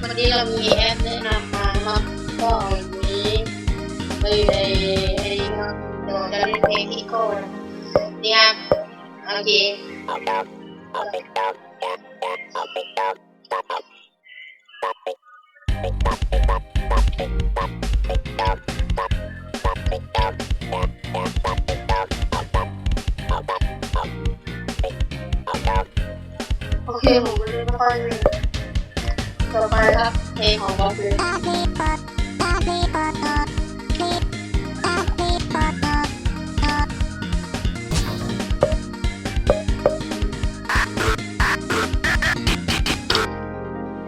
วันนี้เรามีแอปแนะนำมาครับก็วันนี้ไปไอ้ไอ้ครับเดี๋ยวจะเล่นเพลงที่โก้นะครับนี่ครับโอเคเอาดอกเอาไปดอกแกะแกะเอาไปดอกตัดเอาตัดไปไปตัดไปตัดตัดไปตัดไปดอกตัดตัดไปดอกแกะแกะตัดไปดอกเอาตัดเอาตัดเอาไปเอาดอกโอเคผมไม่ได้ค่อย ต่อไปครับเพลงของบอสเลยโ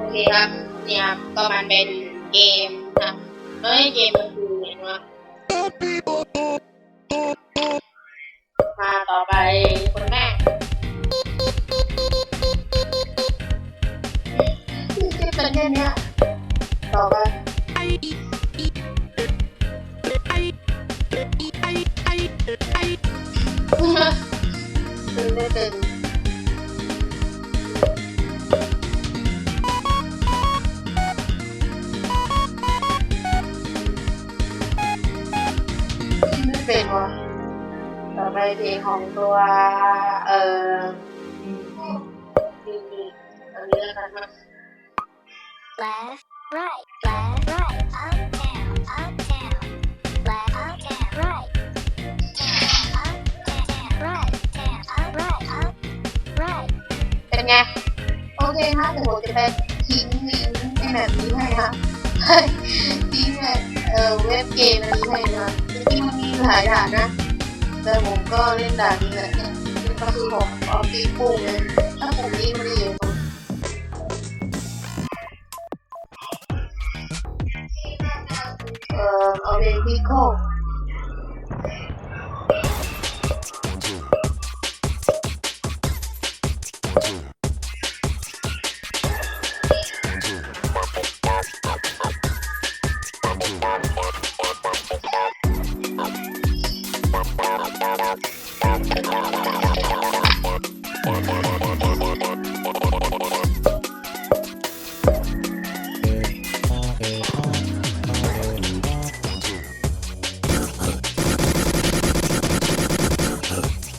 อเคครับเนี่ยก็มันเป็นเกมนะเฮ้ยเกมมันคือเนว่า นแค่เนี้ยต่อไปคือไม่เป็นไม่เป็นวะต่อไปเพลงของตัว เอ่อนี่ๆอันนี้แล้วกันครับ Left, right, left, right, up, down, up, down, left, up, down, right, down, up, down, right, down, up, right, up, right. เป็นไง โอเคครับเดี๋ยวผมจะไปทิ้งลิงก์ในแบบนี้ให้ครับทิ้งแบบเอ่อเว็บเกมอันนี้ให้นะครับจริงๆมันมีหลายด่านนะ แต่ผมก็เล่นด่านนี้แหละเนี่ยก็คือผมเอาตีปุ่งเลยถ้าผมยิงมัน Oh baby, call.